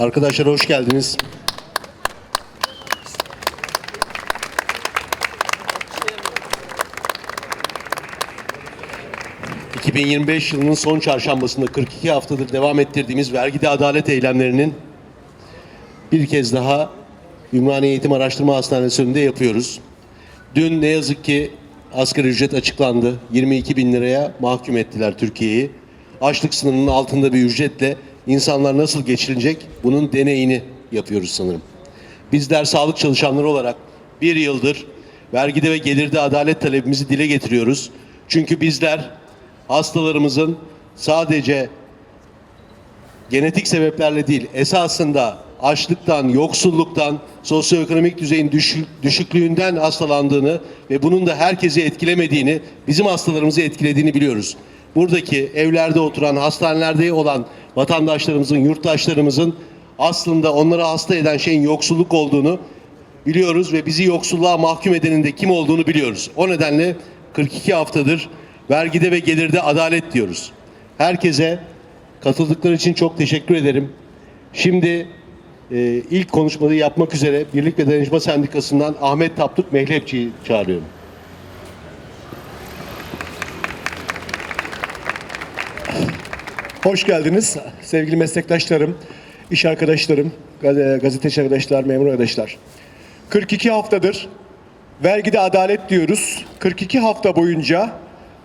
Arkadaşlar hoş geldiniz. ...2025 yılının son çarşambasında 42 haftadır devam ettirdiğimiz vergide adalet eylemlerinin... ...bir kez daha Ümraniye Eğitim Araştırma Hastanesi önünde yapıyoruz. Dün ne yazık ki asgari ücret açıklandı. 22 bin liraya mahkum ettiler Türkiye'yi. Açlık sınırının altında bir ücretle insanlar nasıl geçirilecek bunun deneyini yapıyoruz sanırım. Bizler sağlık çalışanları olarak bir yıldır vergide ve gelirde adalet talebimizi dile getiriyoruz. Çünkü bizler hastalarımızın sadece genetik sebeplerle değil, esasında açlıktan, yoksulluktan, sosyoekonomik düzeyin düşük, düşüklüğünden hastalandığını ve bunun da herkesi etkilemediğini, bizim hastalarımızı etkilediğini biliyoruz. Buradaki evlerde oturan, hastanelerde olan vatandaşlarımızın, yurttaşlarımızın aslında onları hasta eden şeyin yoksulluk olduğunu biliyoruz ve bizi yoksulluğa mahkum edenin de kim olduğunu biliyoruz. O nedenle 42 haftadır vergide ve gelirde adalet diyoruz. Herkese katıldıkları için çok teşekkür ederim. Şimdi e, ilk konuşmayı yapmak üzere Birlik ve Dayanışma Sendikası'ndan Ahmet Tapduk Mehlepçi'yi çağırıyorum. Hoş geldiniz sevgili meslektaşlarım, iş arkadaşlarım, gaz- gazeteci arkadaşlar, memur arkadaşlar. 42 haftadır vergide adalet diyoruz. 42 hafta boyunca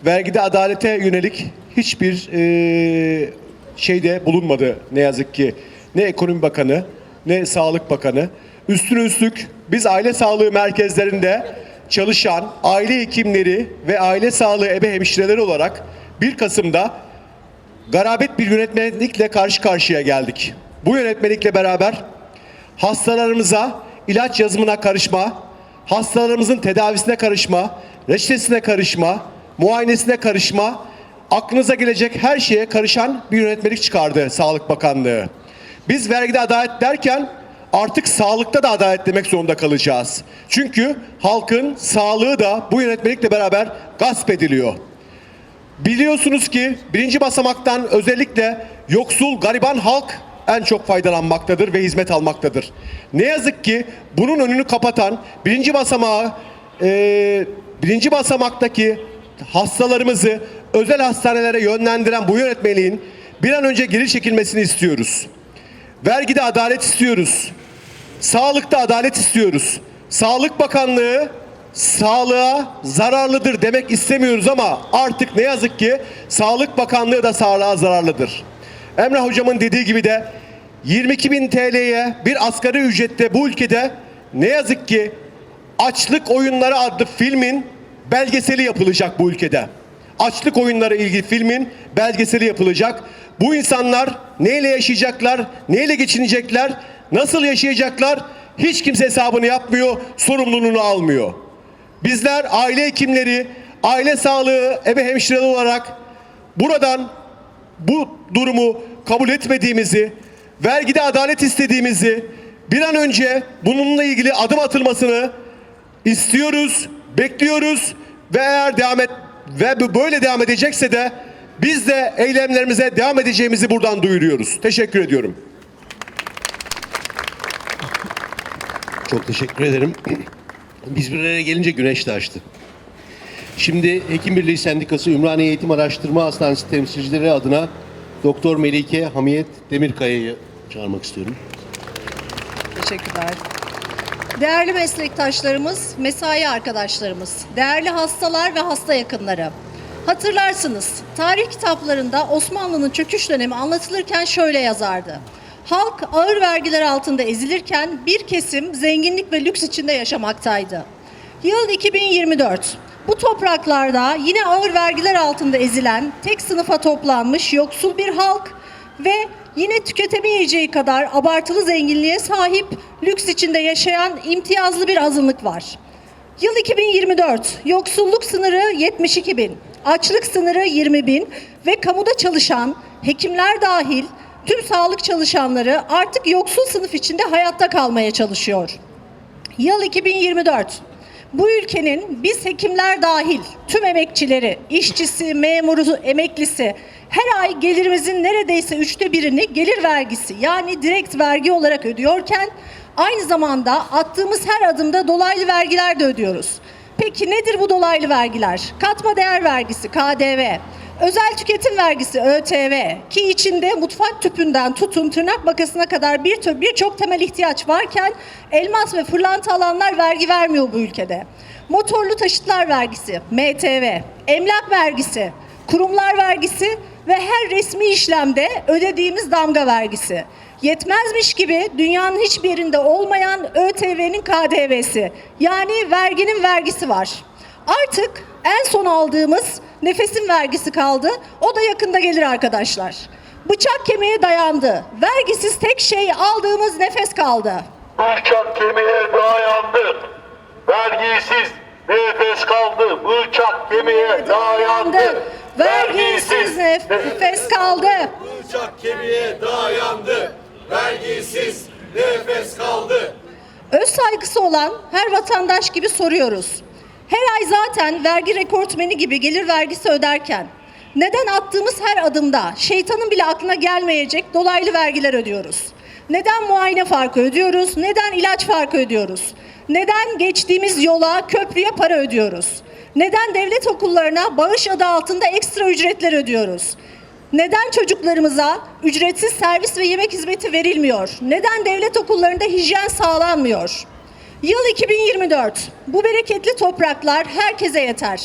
vergide adalete yönelik hiçbir eee, şeyde bulunmadı ne yazık ki. Ne ekonomi bakanı, ne sağlık bakanı. Üstüne üstlük biz aile sağlığı merkezlerinde çalışan aile hekimleri ve aile sağlığı ebe hemşireleri olarak 1 Kasım'da garabet bir yönetmelikle karşı karşıya geldik. Bu yönetmelikle beraber hastalarımıza ilaç yazımına karışma, hastalarımızın tedavisine karışma, reçetesine karışma, muayenesine karışma, aklınıza gelecek her şeye karışan bir yönetmelik çıkardı Sağlık Bakanlığı. Biz vergide adalet derken artık sağlıkta da adalet demek zorunda kalacağız. Çünkü halkın sağlığı da bu yönetmelikle beraber gasp ediliyor. Biliyorsunuz ki birinci basamaktan özellikle yoksul, gariban halk en çok faydalanmaktadır ve hizmet almaktadır. Ne yazık ki bunun önünü kapatan birinci basamağı, e, birinci basamaktaki hastalarımızı özel hastanelere yönlendiren bu yönetmeliğin bir an önce geri çekilmesini istiyoruz. Vergide adalet istiyoruz. Sağlıkta adalet istiyoruz. Sağlık Bakanlığı sağlığa zararlıdır demek istemiyoruz ama artık ne yazık ki Sağlık Bakanlığı da sağlığa zararlıdır. Emrah Hocam'ın dediği gibi de 22 bin TL'ye bir asgari ücrette bu ülkede ne yazık ki Açlık Oyunları adlı filmin belgeseli yapılacak bu ülkede. Açlık Oyunları ilgili filmin belgeseli yapılacak. Bu insanlar neyle yaşayacaklar, neyle geçinecekler, nasıl yaşayacaklar hiç kimse hesabını yapmıyor, sorumluluğunu almıyor. Bizler aile hekimleri, aile sağlığı, ebe hemşireleri olarak buradan bu durumu kabul etmediğimizi, vergide adalet istediğimizi, bir an önce bununla ilgili adım atılmasını istiyoruz, bekliyoruz ve eğer devam et ve böyle devam edecekse de biz de eylemlerimize devam edeceğimizi buradan duyuruyoruz. Teşekkür ediyorum. Çok teşekkür ederim. Biz bir araya gelince güneş de açtı. Şimdi Hekim Birliği Sendikası Ümraniye Eğitim Araştırma Hastanesi temsilcileri adına Doktor Melike Hamiyet Demirkaya'yı çağırmak istiyorum. Teşekkürler. Değerli meslektaşlarımız, mesai arkadaşlarımız, değerli hastalar ve hasta yakınları. Hatırlarsınız, tarih kitaplarında Osmanlı'nın çöküş dönemi anlatılırken şöyle yazardı. Halk ağır vergiler altında ezilirken bir kesim zenginlik ve lüks içinde yaşamaktaydı. Yıl 2024. Bu topraklarda yine ağır vergiler altında ezilen, tek sınıfa toplanmış yoksul bir halk ve yine tüketemeyeceği kadar abartılı zenginliğe sahip, lüks içinde yaşayan imtiyazlı bir azınlık var. Yıl 2024, yoksulluk sınırı 72 bin, açlık sınırı 20 bin ve kamuda çalışan, hekimler dahil tüm sağlık çalışanları artık yoksul sınıf içinde hayatta kalmaya çalışıyor. Yıl 2024. Bu ülkenin biz hekimler dahil tüm emekçileri, işçisi, memuru, emeklisi her ay gelirimizin neredeyse üçte birini gelir vergisi yani direkt vergi olarak ödüyorken aynı zamanda attığımız her adımda dolaylı vergiler de ödüyoruz. Peki nedir bu dolaylı vergiler? Katma değer vergisi KDV, özel tüketim vergisi ÖTV ki içinde mutfak tüpünden tutun tırnak makasına kadar bir tür birçok temel ihtiyaç varken elmas ve fırlanta alanlar vergi vermiyor bu ülkede. Motorlu taşıtlar vergisi, MTV, emlak vergisi, kurumlar vergisi ve her resmi işlemde ödediğimiz damga vergisi. Yetmezmiş gibi dünyanın hiçbir yerinde olmayan ÖTV'nin KDV'si yani verginin vergisi var. Artık en son aldığımız nefesin vergisi kaldı. O da yakında gelir arkadaşlar. Bıçak kemiğe dayandı. Vergisiz tek şey aldığımız nefes kaldı. Bıçak kemiğe dayandı. Vergisiz nefes kaldı. Bıçak kemiğe dayandı. Vergisiz nefes kaldı. Bıçak kemiğe dayandı. Vergisiz nefes kaldı. Öz saygısı olan her vatandaş gibi soruyoruz. Her ay zaten vergi rekortmeni gibi gelir vergisi öderken neden attığımız her adımda şeytanın bile aklına gelmeyecek dolaylı vergiler ödüyoruz? Neden muayene farkı ödüyoruz? Neden ilaç farkı ödüyoruz? Neden geçtiğimiz yola, köprüye para ödüyoruz? Neden devlet okullarına bağış adı altında ekstra ücretler ödüyoruz? Neden çocuklarımıza ücretsiz servis ve yemek hizmeti verilmiyor? Neden devlet okullarında hijyen sağlanmıyor? Yıl 2024. Bu bereketli topraklar herkese yeter.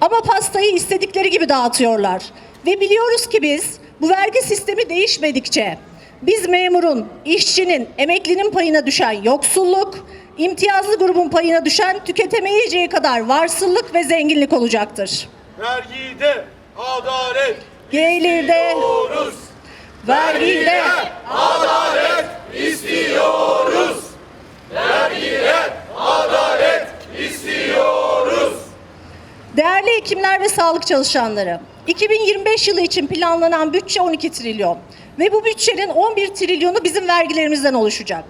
Ama pastayı istedikleri gibi dağıtıyorlar. Ve biliyoruz ki biz bu vergi sistemi değişmedikçe biz memurun, işçinin, emeklinin payına düşen yoksulluk, imtiyazlı grubun payına düşen tüketemeyeceği kadar varsıllık ve zenginlik olacaktır. Vergide adalet Gelirde, istiyoruz. vergide, Adalet istiyoruz. Vergide adalet istiyoruz. Değerli hekimler ve sağlık çalışanları, 2025 yılı için planlanan bütçe 12 trilyon ve bu bütçenin 11 trilyonu bizim vergilerimizden oluşacak.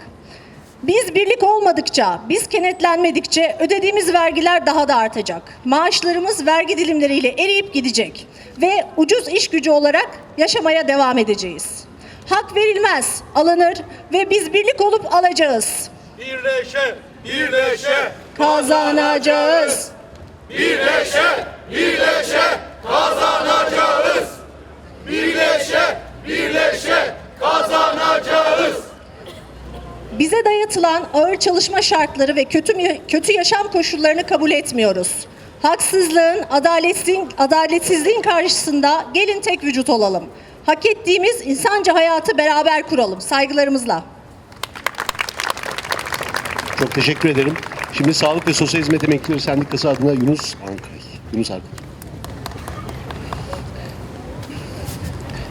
Biz birlik olmadıkça, biz kenetlenmedikçe ödediğimiz vergiler daha da artacak. Maaşlarımız vergi dilimleriyle eriyip gidecek ve ucuz iş gücü olarak yaşamaya devam edeceğiz. Hak verilmez, alınır ve biz birlik olup alacağız. Birleşe, birleşe Kazanacağız. Birleşe, birleşe kazanacağız. Birleşe, birleşe kazanacağız. Bize dayatılan ağır çalışma şartları ve kötü kötü yaşam koşullarını kabul etmiyoruz. Haksızlığın, adaletsizliğin, adaletsizliğin karşısında gelin tek vücut olalım. Hak ettiğimiz insanca hayatı beraber kuralım. Saygılarımızla. Çok teşekkür ederim. Şimdi Sağlık ve Sosyal Hizmet Emeklileri Sendikası adına Yunus Ankay. Yunus Ankay.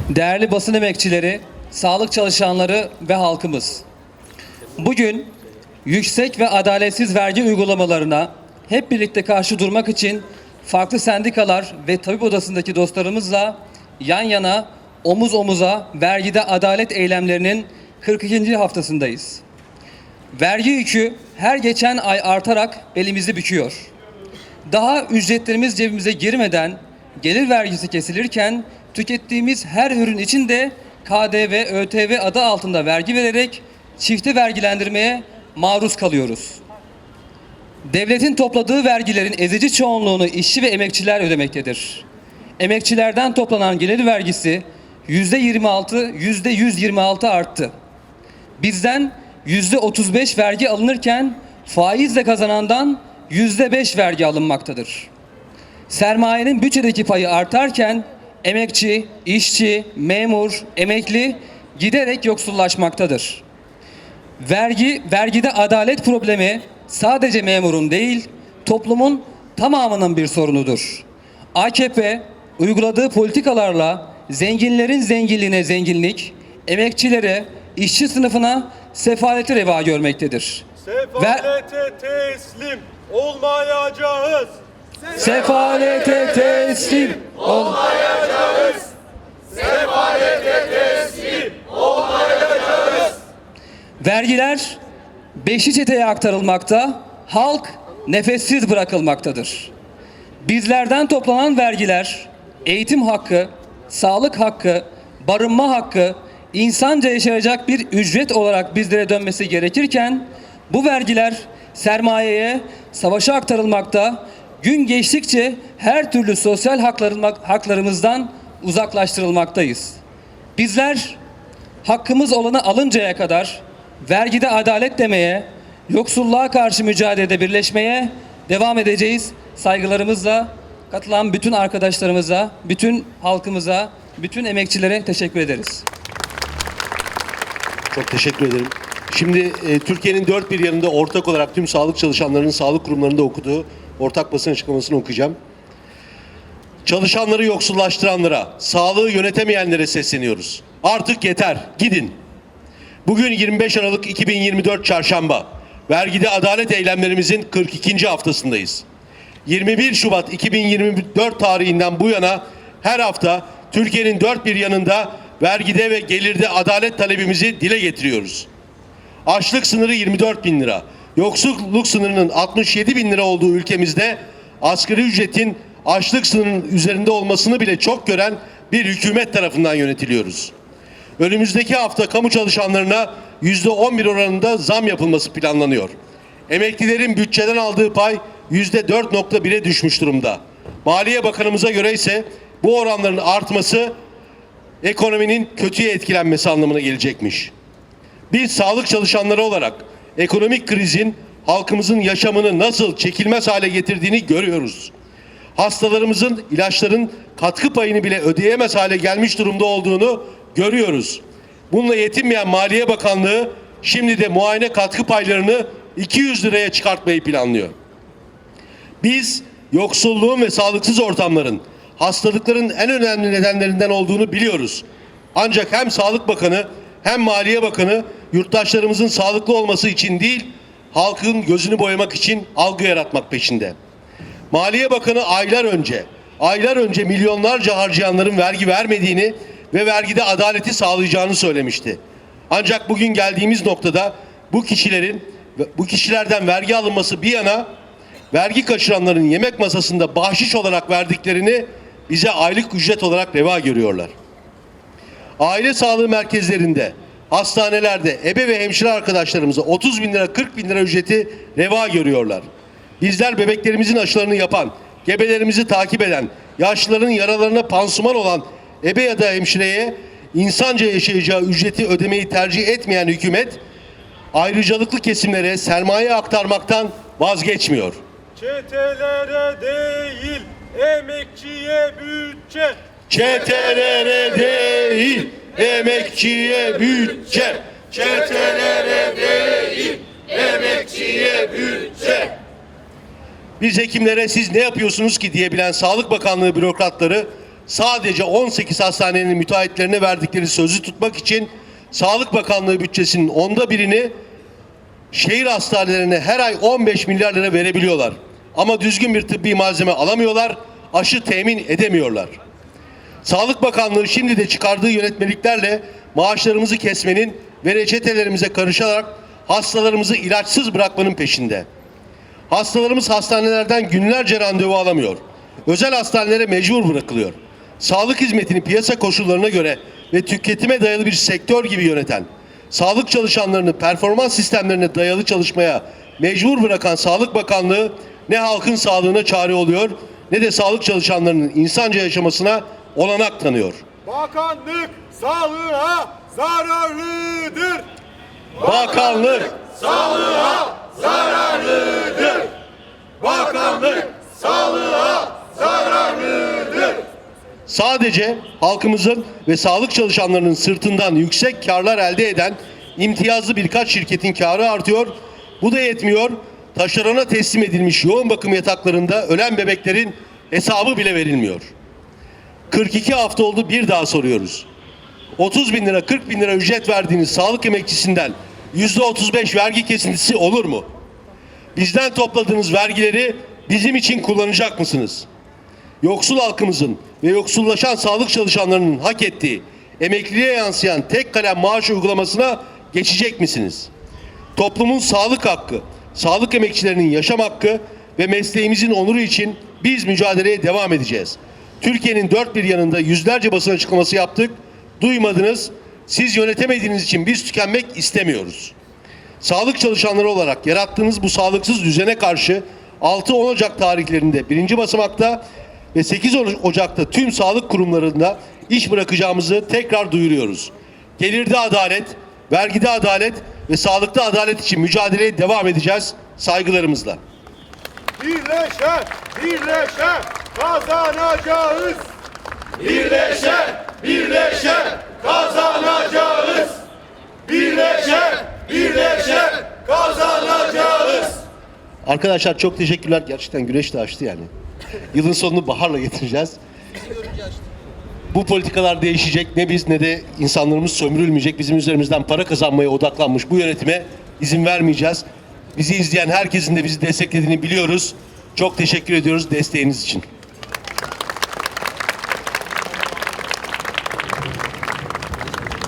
Değerli basın emekçileri, sağlık çalışanları ve halkımız. Bugün yüksek ve adaletsiz vergi uygulamalarına hep birlikte karşı durmak için farklı sendikalar ve tabip odasındaki dostlarımızla yan yana omuz omuza vergide adalet eylemlerinin 42. haftasındayız. Vergi yükü her geçen ay artarak belimizi büküyor. Daha ücretlerimiz cebimize girmeden gelir vergisi kesilirken tükettiğimiz her ürün için de KDV, ÖTV adı altında vergi vererek çifte vergilendirmeye maruz kalıyoruz. Devletin topladığı vergilerin ezici çoğunluğunu işçi ve emekçiler ödemektedir. Emekçilerden toplanan gelir vergisi %26, %126 arttı. Bizden yüzde 35 vergi alınırken faizle kazanandan yüzde 5 vergi alınmaktadır. Sermayenin bütçedeki payı artarken emekçi, işçi, memur, emekli giderek yoksullaşmaktadır. Vergi, vergide adalet problemi sadece memurun değil, toplumun tamamının bir sorunudur. AKP uyguladığı politikalarla zenginlerin zenginliğine zenginlik, emekçilere, işçi sınıfına sefaleti reva görmektedir. Sefalete teslim olmayacağız. Sefalete teslim ol. Vergiler beşli çeteye aktarılmakta, halk nefessiz bırakılmaktadır. Bizlerden toplanan vergiler, eğitim hakkı, sağlık hakkı, barınma hakkı, insanca yaşayacak bir ücret olarak bizlere dönmesi gerekirken bu vergiler sermayeye, savaşa aktarılmakta, gün geçtikçe her türlü sosyal haklarımızdan uzaklaştırılmaktayız. Bizler hakkımız olanı alıncaya kadar vergide adalet demeye, yoksulluğa karşı mücadelede birleşmeye devam edeceğiz. Saygılarımızla katılan bütün arkadaşlarımıza, bütün halkımıza, bütün emekçilere teşekkür ederiz. Çok teşekkür ederim. Şimdi e, Türkiye'nin dört bir yanında ortak olarak tüm sağlık çalışanlarının sağlık kurumlarında okuduğu ortak basın açıklamasını okuyacağım. Çalışanları yoksullaştıranlara, sağlığı yönetemeyenlere sesleniyoruz. Artık yeter, gidin. Bugün 25 Aralık 2024 Çarşamba. Vergide adalet eylemlerimizin 42. haftasındayız. 21 Şubat 2024 tarihinden bu yana her hafta Türkiye'nin dört bir yanında vergide ve gelirde adalet talebimizi dile getiriyoruz. Açlık sınırı 24 bin lira. Yoksulluk sınırının 67 bin lira olduğu ülkemizde asgari ücretin açlık sınırının üzerinde olmasını bile çok gören bir hükümet tarafından yönetiliyoruz. Önümüzdeki hafta kamu çalışanlarına %11 oranında zam yapılması planlanıyor. Emeklilerin bütçeden aldığı pay %4.1'e düşmüş durumda. Maliye Bakanımıza göre ise bu oranların artması ekonominin kötüye etkilenmesi anlamına gelecekmiş. Biz sağlık çalışanları olarak ekonomik krizin halkımızın yaşamını nasıl çekilmez hale getirdiğini görüyoruz. Hastalarımızın ilaçların katkı payını bile ödeyemez hale gelmiş durumda olduğunu görüyoruz. Bununla yetinmeyen Maliye Bakanlığı şimdi de muayene katkı paylarını 200 liraya çıkartmayı planlıyor. Biz yoksulluğun ve sağlıksız ortamların hastalıkların en önemli nedenlerinden olduğunu biliyoruz. Ancak hem Sağlık Bakanı hem Maliye Bakanı yurttaşlarımızın sağlıklı olması için değil, halkın gözünü boyamak için algı yaratmak peşinde. Maliye Bakanı aylar önce, aylar önce milyonlarca harcayanların vergi vermediğini ve vergide adaleti sağlayacağını söylemişti. Ancak bugün geldiğimiz noktada bu kişilerin bu kişilerden vergi alınması bir yana vergi kaçıranların yemek masasında bahşiş olarak verdiklerini bize aylık ücret olarak reva görüyorlar. Aile sağlığı merkezlerinde, hastanelerde ebe ve hemşire arkadaşlarımıza 30 bin lira 40 bin lira ücreti reva görüyorlar. Bizler bebeklerimizin aşılarını yapan, gebelerimizi takip eden, yaşlıların yaralarına pansuman olan ebe ya da hemşireye insanca yaşayacağı ücreti ödemeyi tercih etmeyen hükümet ayrıcalıklı kesimlere sermaye aktarmaktan vazgeçmiyor. Çetelere değil, emekçiye bütçe. Çetelere değil, emekçiye bütçe. Çetelere değil, emekçiye bütçe. Biz hekimlere siz ne yapıyorsunuz ki diyebilen Sağlık Bakanlığı bürokratları sadece 18 hastanenin müteahhitlerine verdikleri sözü tutmak için Sağlık Bakanlığı bütçesinin onda birini şehir hastanelerine her ay 15 milyar lira verebiliyorlar. Ama düzgün bir tıbbi malzeme alamıyorlar, aşı temin edemiyorlar. Sağlık Bakanlığı şimdi de çıkardığı yönetmeliklerle maaşlarımızı kesmenin ve reçetelerimize karışarak hastalarımızı ilaçsız bırakmanın peşinde. Hastalarımız hastanelerden günlerce randevu alamıyor. Özel hastanelere mecbur bırakılıyor. Sağlık hizmetini piyasa koşullarına göre ve tüketime dayalı bir sektör gibi yöneten, sağlık çalışanlarını performans sistemlerine dayalı çalışmaya mecbur bırakan Sağlık Bakanlığı ne halkın sağlığına çare oluyor ne de sağlık çalışanlarının insanca yaşamasına olanak tanıyor. Bakanlık sağlığa zararlıdır. Bakanlık Bakanlık sağlığa zararlıdır. sadece halkımızın ve sağlık çalışanlarının sırtından yüksek karlar elde eden imtiyazlı birkaç şirketin karı artıyor. Bu da yetmiyor. Taşerona teslim edilmiş yoğun bakım yataklarında ölen bebeklerin hesabı bile verilmiyor. 42 hafta oldu bir daha soruyoruz. 30 bin lira 40 bin lira ücret verdiğiniz sağlık emekçisinden yüzde 35 vergi kesintisi olur mu? Bizden topladığınız vergileri bizim için kullanacak mısınız? Yoksul halkımızın ve yoksullaşan sağlık çalışanlarının hak ettiği emekliliğe yansıyan tek kalem maaş uygulamasına geçecek misiniz? Toplumun sağlık hakkı, sağlık emekçilerinin yaşam hakkı ve mesleğimizin onuru için biz mücadeleye devam edeceğiz. Türkiye'nin dört bir yanında yüzlerce basın açıklaması yaptık. Duymadınız. Siz yönetemediğiniz için biz tükenmek istemiyoruz. Sağlık çalışanları olarak yarattığınız bu sağlıksız düzene karşı 6-10 Ocak tarihlerinde birinci basamakta ve 8 Ocak'ta tüm sağlık kurumlarında iş bırakacağımızı tekrar duyuruyoruz. Gelirde adalet, vergide adalet ve sağlıkta adalet için mücadeleye devam edeceğiz saygılarımızla. Birleşe, birleşe kazanacağız. Birleşe, birleşe kazanacağız. Birleşe, birleşe kazanacağız. Arkadaşlar çok teşekkürler. Gerçekten güneş de açtı yani. Yılın sonunu baharla getireceğiz. Bu politikalar değişecek. Ne biz ne de insanlarımız sömürülmeyecek. Bizim üzerimizden para kazanmaya odaklanmış bu yönetime izin vermeyeceğiz. Bizi izleyen herkesin de bizi desteklediğini biliyoruz. Çok teşekkür ediyoruz desteğiniz için.